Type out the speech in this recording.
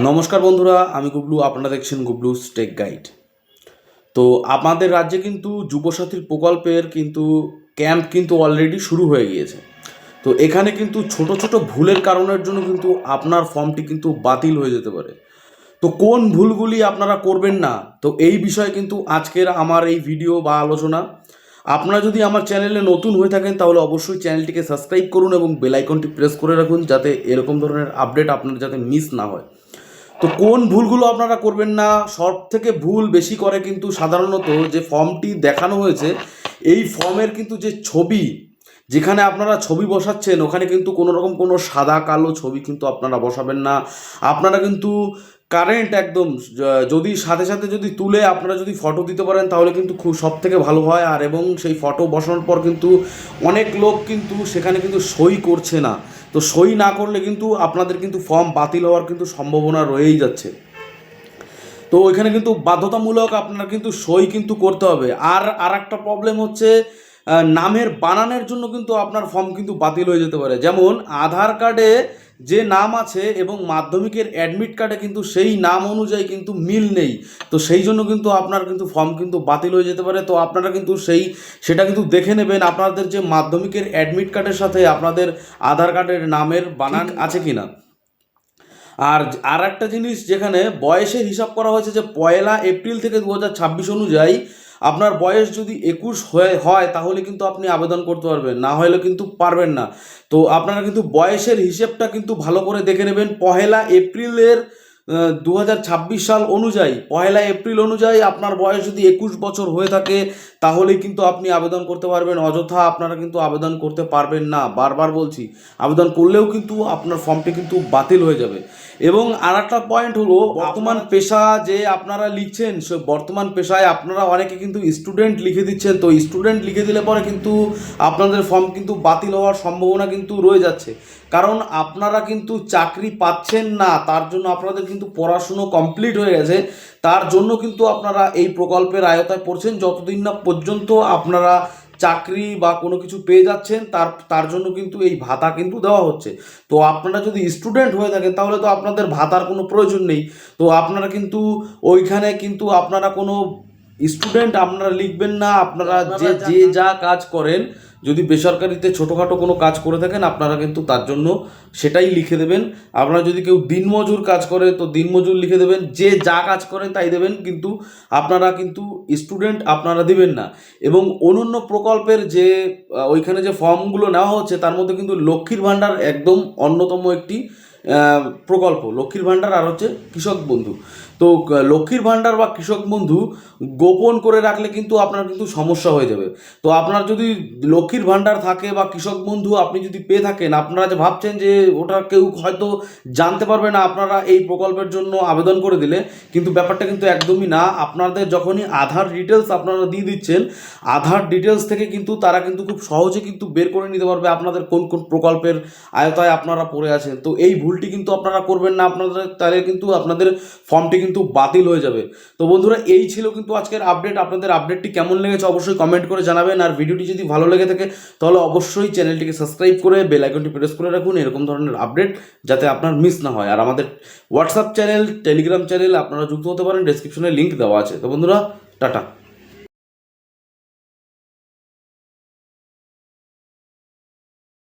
নমস্কার বন্ধুরা, আমি গুবলু, আপনারা দেখছেন গুবলু স্টেক গাইড তো আমাদের রাজ্যে কিন্তু যুবসাথীর প্রকল্পের কিন্তু ক্যাম্প কিন্তু অলরেডি শুরু হয়ে গিয়েছে। তো এখানে কিন্তু ছোট ছোট ভুলের কারণের জন্য কিন্তু আপনার ফর্মটি কিন্তু বাতিল হয়ে যেতে পারে। তো কোন ভুলগুলি আপনারা করবেন না, তো এই বিষয়ে কিন্তু আজকের আমার এই ভিডিও বা আলোচনা। আপনারা যদি আমার চ্যানেলে নতুন হয়ে থাকেন, তাহলে অবশ্যই চ্যানেলটিকে সাবস্ক্রাইব করুন এবং বেল আইকনটি প্রেস করে রাখুন, যাতে এরকম ধরনের আপডেট আপনার যাতে মিস না হয়। তো কোন ভুলগুলো আপনারা করবেন না সব থেকে ভুল বেশি করে কিন্তু সাধারণত যে ফর্মটি দেখানো হয়েছে, এই ফর্মের কিন্তু যে ছবি, যেখানে আপনারা ছবি বসাচ্ছেন, ওখানে কিন্তু কোনো রকম কোনো সাদা, কালো ছবি কিন্তু আপনারা বসাবেন না। আপনারা কিন্তু কারেন্ট একদম যদি সাথে সাথে যদি তুলে আপনারা যদি ফটো দিতে পারেন, তাহলে কিন্তু খুব সব থেকে ভালো হয়। আর এবং সেই ফটো বসানোর পর কিন্তু অনেক লোক কিন্তু সেখানে কিন্তু সই করছে না। তো সই না করলে কিন্তু আপনাদের কিন্তু ফর্ম বাতিল হওয়ার কিন্তু সম্ভাবনা রয়েই যাচ্ছে। তো ওইখানে কিন্তু বাধ্যতামূলক আপনার কিন্তু সই কিন্তু করতে হবে। আর আর একটা প্রবলেম হচ্ছে নামের বানানের জন্য কিন্তু আপনার ফর্ম কিন্তু বাতিল হয়ে যেতে পারে। যেমন আধার কার্ডে যে নাম আছে এবং মাধ্যমিকের অ্যাডমিট কার্ডে কিন্তু সেই নাম অনুযায়ী কিন্তু মিল নেই। তো সেই জন্য কিন্তু আপনার কিন্তু ফর্ম কিন্তু বাতিল হয়ে যেতে পারে। তো আপনারা কিন্তু সেই সেটা কিন্তু দেখে নেবেন আপনাদের যে মাধ্যমিকের অ্যাডমিট কার্ডের সাথে আপনাদের আধার কার্ডের নামের বানান আছে কিনা। আর আর একটা জিনিস যেখানে বয়সের হিসাব করা হয়েছে যে পয়লা এপ্রিল থেকে দু হাজার ছাব্বিশ অনুযায়ী আপনার বয়স যদি একুশ হয়ে হয়, তাহলে কিন্তু আপনি আবেদন করতে পারবেন। না হলে কিন্তু পারবেন না। তো আপনারা কিন্তু বয়সের হিসেবটা কিন্তু ভালো করে দেখে নেবেন। পহেলা এপ্রিলের দু হাজার ছাব্বিশ সাল অনুযায়ী পয়লা এপ্রিল অনুযায়ী আপনার বয়স যদি একুশ বছর হয়ে থাকে তাহলেই কিন্তু আপনি আবেদন করতে পারবেন। অযথা আপনারা কিন্তু আবেদন করতে পারবেন না। বারবার বলছি আবেদন করলেও কিন্তু আপনার ফর্মটি কিন্তু বাতিল হয়ে যাবে। এবং আর একটা পয়েন্ট হলো বর্তমান পেশা যে আপনারা লিখছেন সে বর্তমান পেশায় আপনারা অনেকে কিন্তু স্টুডেন্ট লিখে দিচ্ছেন। তো স্টুডেন্ট লিখে দিলে পরে কিন্তু আপনাদের ফর্ম কিন্তু বাতিল হওয়ার সম্ভাবনা কিন্তু রয়ে যাচ্ছে। কারণ আপনারা কিন্তু চাকরি পাচ্ছেন না তার জন্য আপনাদের কিন্তু পড়াশুনো কমপ্লিট হয়ে গেছে তার জন্য কিন্তু আপনারা এই প্রকল্পের আয়তায় পড়ছেন। যতদিন না পর্যন্ত আপনারা চাকরি বা কোনো কিছু পেয়ে যাচ্ছেন তার তার জন্য কিন্তু এই ভাতা কিন্তু দেওয়া হচ্ছে। তো আপনারা যদি স্টুডেন্ট হয়ে থাকেন তাহলে তো আপনাদের ভাতার কোনো প্রয়োজন নেই। তো আপনারা কিন্তু ওইখানে কিন্তু আপনারা কোনো স্টুডেন্ট আপনারা লিখবেন না আপনারা যে যে যা কাজ করেন যদি বেসরকারিতে ছোটোখাটো কোনো কাজ করে থাকেন, আপনারা কিন্তু তার জন্য সেটাই লিখে দেবেন। আপনারা যদি কেউ দিনমজুর কাজ করে, তো দিনমজুর লিখে দেবেন। যে যা কাজ করেন তাই দেবেন, কিন্তু আপনারা কিন্তু স্টুডেন্ট আপনারা দিবেন না। এবং অনন্য প্রকল্পের যে ওইখানে যে ফর্মগুলো নেওয়া হচ্ছে, তার মধ্যে কিন্তু লক্ষ্মীর ভাণ্ডার একদম অন্যতম একটি প্রকল্প। লক্ষ্মীর ভাণ্ডার আর হচ্ছে কৃষক বন্ধু। তো লক্ষ্মীর ভাণ্ডার বা কৃষক বন্ধু গোপন করে রাখলে কিন্তু আপনার কিন্তু সমস্যা হয়ে যাবে। তো আপনার যদি লক্ষ্মীর ভাণ্ডার থাকে বা কৃষক বন্ধু আপনি যদি পেয়ে থাকেন, আপনারা যে ভাবছেন যে ওটা কেউ হয়তো জানতে পারবে না, আপনারা এই প্রকল্পের জন্য আবেদন করে দিলে, কিন্তু ব্যাপারটা কিন্তু একদমই না। আপনাদের যখনই আধার ডিটেলস আপনারা দিয়ে দিচ্ছেন, আধার ডিটেলস থেকে কিন্তু তারা কিন্তু খুব সহজে কিন্তু বের করে নিতে পারবে আপনাদের কোন কোন প্রকল্পের আয়তায় আপনারা পড়ে আছেন। তো এই ভুলটি কিন্তু আপনারা করবেন না, আপনাদের তাহলে কিন্তু আপনাদের ফর্মটি কিন্তু বাতিল হয়ে যাবে। তো বন্ধুরা, এই ছিল কিন্তু আজকের আপডেট আপনাদের আপডেটটি কেমন লেগেছে অবশ্যই কমেন্ট করে জানাবেন। আর ভিডিওটি যদি ভালো লেগে থাকে, তাহলে অবশ্যই চ্যানেলটিকে সাবস্ক্রাইব করে বেল আইকনটি প্রেস করে রাখুন। এরকম ধরনের আপডেট যাতে আপনার মিস না হয়। আর আমাদের হোয়াটসঅ্যাপ চ্যানেল টেলিগ্রাম চ্যানেল আপনারা যুক্ত হতে পারেন। ডেসক্রিপশনে লিঙ্ক দেওয়া আছে। তো বন্ধুরা, টাটা।